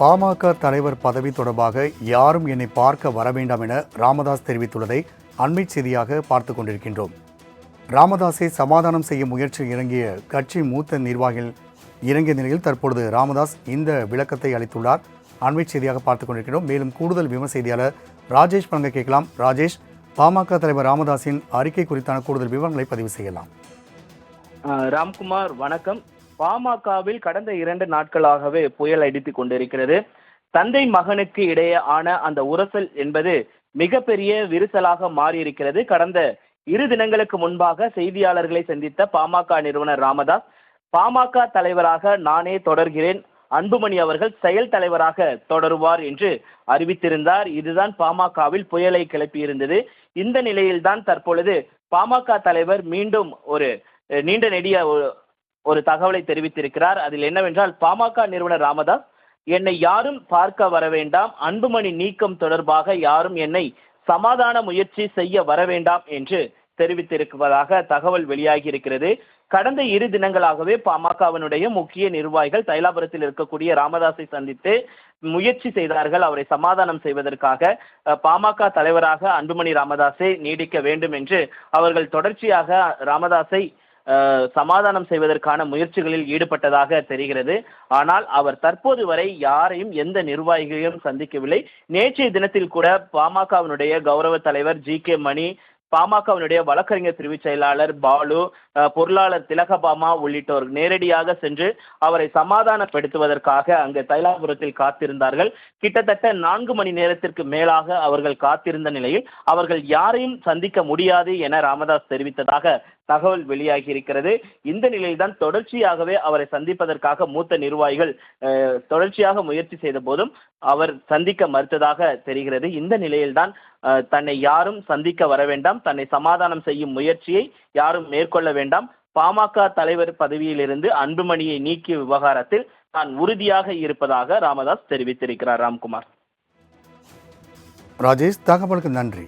பாமக தலைவர் பதவி தொடர்பாக யாரும் என்னை பார்க்க வர வேண்டாம் என ராமதாஸ் தெரிவித்துள்ளதை அண்மை செய்தியாக பார்த்து கொண்டிருக்கின்றோம். ராமதாஸை சமாதானம் செய்ய முயற்சியில் இறங்கிய கட்சி மூத்த நிர்வாகிகள் இறங்கிய நிலையில் தற்பொழுது ராமதாஸ் இந்த விளக்கத்தை அளித்துள்ளார். அண்மை செய்தியாக பார்த்து கொண்டிருக்கிறோம் மேலும் கூடுதல் விமர்ச செய்தியாளர் ராஜேஷ் பழங்க கேட்கலாம். ராஜேஷ் பாமக தலைவர் ராமதாஸின் அறிக்கை குறித்தான கூடுதல் விவரங்களை பதிவு செய்யலாம். ராம்குமார் வணக்கம். பாமகவில் கடந்த இரண்டு நாட்களாகவே புயல் அடித்துக் கொண்டிருக்கிறது. தந்தை மகனுக்கு இடையே ஆன அந்த உரசல் என்பது மிகப்பெரிய விரிசலாக மாறியிருக்கிறது. கடந்த இரு தினங்களுக்கு முன்பாக செய்தியாளர்களை சந்தித்த பாமக நிறுவனர் ராமதாஸ் பாமக தலைவராக நானே தொடர்கிறேன் அன்புமணி அவர்கள் செயல் தலைவராக தொடருவார் என்று அறிவித்திருந்தார். இதுதான் பாமகவில் புயலை கிளப்பியிருந்தது. இந்த நிலையில்தான் தற்பொழுது பாமக தலைவர் மீண்டும் ஒரு நீண்ட நெடிய ஒரு- தகவலை தெரிவித்திருக்கிறார். அதில் என்னவென்றால் பாமக நிறுவனர் ராமதாஸ் என்னை யாரும் பார்க்க வர வேண்டாம். அன்புமணி நீக்கம் தொடர்பாக யாரும் என்னை சமாதான முயற்சி செய்ய வர வேண்டாம் என்று தெரிவித்திருப்பதாக தகவல் வெளியாகி இருக்கிறது கடந்த இரு தினங்களாகவே பாமகவினுடைய முக்கிய நிர்வாகிகள் தைலாபுரத்தில் இருக்கக்கூடிய ராமதாஸை சந்தித்து முயற்சி செய்தார்கள். அவரை சமாதானம் செய்வதற்காக பாமக தலைவராக அன்புமணி ராமதாஸை நீடிக்க வேண்டும் என்று அவர்கள் தொடர்ச்சியாக ராமதாஸை சமாதானம் செய்வதற்கான முயற்சிகளில் ஈடுபட்டதாக தெரிகிறது. ஆனால் அவர் தற்போது வரை யாரையும் எந்த நிர்வாகிகளையும் சந்திக்கவில்லை. நேற்றைய தினத்தில் கூட பாமகவினுடைய கௌரவ தலைவர் ஜி கே மணி பாமகவினுடைய வழக்கறிஞர் பிரிவு செயலாளர் பாலு பொருளாளர் திலகபாமா உள்ளிட்டோர் நேரடியாக சென்று அவரை சமாதானப்படுத்துவதற்காக அங்கு தைலாபுரத்தில் காத்திருந்தார்கள். கிட்டத்தட்ட நான்கு மணி நேரத்திற்கு மேலாக அவர்கள் காத்திருந்த நிலையில் அவர்கள் யாரையும் சந்திக்க முடியாது என ராமதாஸ் தெரிவித்ததாக தகவல் வெளியாகி இருக்கிறது இந்த நிலையில்தான் தொடர்ச்சியாகவே அவரை சந்திப்பதற்காக மூத்த நிர்வாகிகள் தொடர்ச்சியாக முயற்சி செய்த போதும் அவர் சந்திக்க மறுத்ததாக தெரிகிறது. இந்த நிலையில்தான் தன்னை யாரும் சந்திக்க வர வேண்டாம் தன்னை சமாதானம் செய்யும் முயற்சியை யாரும் மேற்கொள்ள வேண்டாம். பாமக தலைவர் பதவியிலிருந்து அன்புமணியை நீக்கிய விவகாரத்தில் தான் உறுதியாக இருப்பதாக ராமதாஸ் தெரிவித்திருக்கிறார். ராம்குமார். ராஜேஷ் தகவலுக்கு நன்றி.